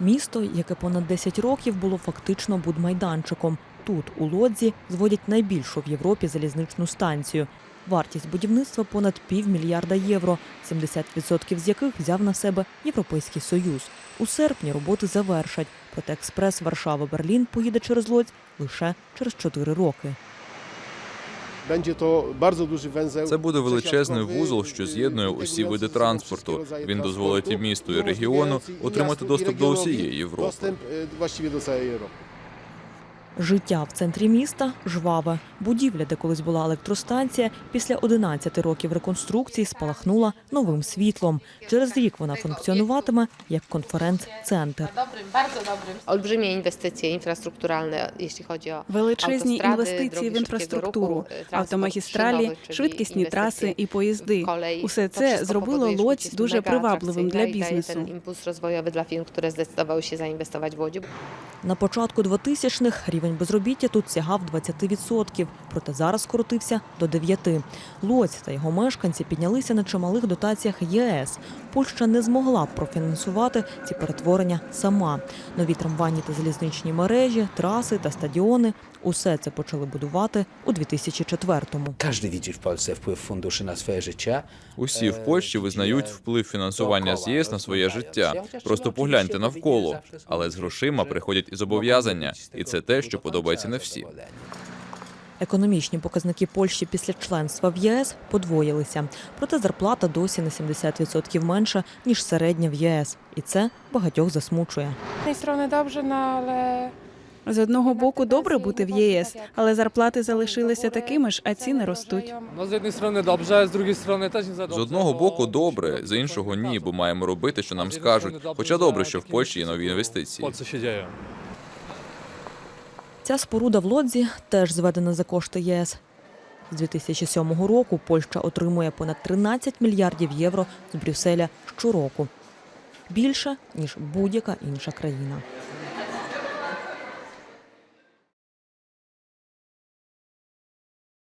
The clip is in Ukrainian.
Місто, яке понад 10 років було фактично будмайданчиком. Тут, у Лодзі, зводять найбільшу в Європі залізничну станцію. Вартість будівництва понад півмільярда євро, 70% з яких взяв на себе Європейський Союз. У серпні роботи завершать, проте експрес Варшава-Берлін поїде через Лодзь лише через 4 роки. Це буде величезний вузол, що з'єднує усі види транспорту. Він дозволить і місту, і регіону отримати доступ до усієї Європи. Життя в центрі міста жваве. Будівля, де колись була електростанція, після 11 років реконструкції спалахнула новим світлом. Через рік вона функціонуватиме як конференц-центр. Olbrzymie jeśli chodzi Величезні інвестиції в інфраструктуру, автомагістралі, швидкісні траси і поїзди. Усе це зробило jest дуже привабливим для бізнесу. rozwojowy dla firm, które zdecydowały się zainwestować w Łodzi. На початку 2000-х рівень безробіття тут сягав 20%, проте зараз скоротився до 9%. Лоць та його мешканці піднялися на чималих дотаціях ЄС. Польща не змогла б профінансувати ці перетворення сама. Нові трамвайні та залізничні мережі, траси та стадіони – усе це почали будувати у 2004-му. Każdy widzi w Polsce wpływ funduszy na swoje życie. Усі в Польщі визнають вплив фінансування з ЄС на своє життя. Просто погляньте навколо. Але з грошима приходять і зобов'язання, і це те, що подобається не всім. Економічні показники Польщі після членства в ЄС подвоїлися. Проте зарплата досі на 70% менша, ніж середня в єС. І це багатьох засмучує. З одного боку, добре бути в ЄС, але зарплати залишилися такими ж, а ціни ростуть. З одного боку добре, з іншого ні, бо маємо робити, що нам скажуть. Хоча добре, що в Польщі є нові інвестиції. Ця споруда в Лодзі теж зведена за кошти ЄС. З 2007 року Польща отримує понад 13 мільярдів євро з Брюсселя щороку. Більше, ніж будь-яка інша країна.